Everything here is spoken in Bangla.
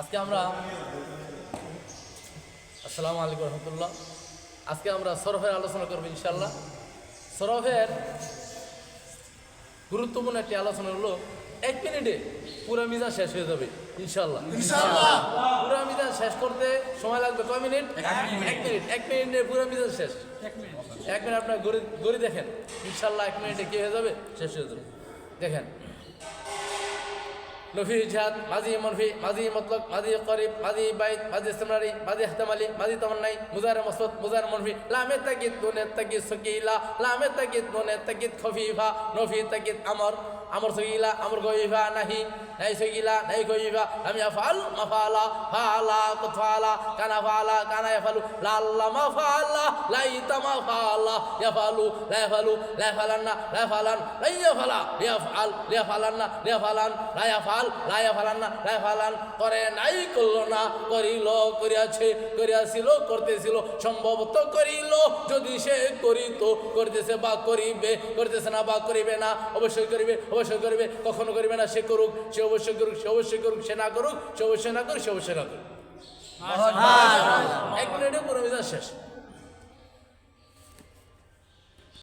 আজকে আমরা আসসালামু আলাইকুম রহমতুল্লাহ। আজকে আমরা সরফের আলোচনা করব ইনশাল্লাহ সরফের গুরুত্বপূর্ণ একটি আলোচনা হলো এক মিনিটে পুরো মিজান শেষ হয়ে যাবে ইনশাল্লাহ পুরো মিজান শেষ করতে সময় লাগবে কয় মিনিট? এক মিনিট। এক মিনিটে পুরো মিজান শেষ। এক মিনিট। আপনার গড়ি গড়ি দেখেন ইনশাল্লাহ এক মিনিটে কি হয়ে যাবে? শেষ হয়ে যাবে। দেখেন নফি জিহাদ মাজি মনফি মাজি মতলক মাজি করিব মাজি বাইত মাজি ইস্তেমরারি মাজি হাতামালি মাজি তমন্নাই মুজার মাসুদ মুজার মনফি, লামে তাকিদ নুনে তাকিদ সকিলা, লামে তাকিদ নুনে তাকিদ খফিফা, নফি তাকিদ আমর আমর সকিলা, আমর গইফা নাহি, নাই সকিলা, নাই গইফা লাম ইয়াফাল মাফালা ফালা কুতফালা কানা ফালা কানা ইয়াফালু লাল্লা মাফালা লাইতা মাফালা ইয়াফালু লা ইয়াফালু লা ইয়াফালান্না লা ইয়াফালান লা ইয়াফালা লিয়াফআল লিয়াফালান্না লিয়াফালান লা ইয়াফাল লা ইয়াফালান্না লা ইয়াফালান করে নাই করল না করিল করিয়াছে করিয়াছিল করতেছিল সম্ভবত করিল যদি সে করিত করতেছে বা করিবে করতেছে না বা করিবে না অবশ্যই করিবে অবশ্যই করিবে কখনো করিবে না সে করুক সে অবশ্যই করুক সে অবশ্যই করুক সে না করুক সে অবশ্যই না করুক সে অবশ্যই না করুক। এক মিনিটে পুরো শেষ।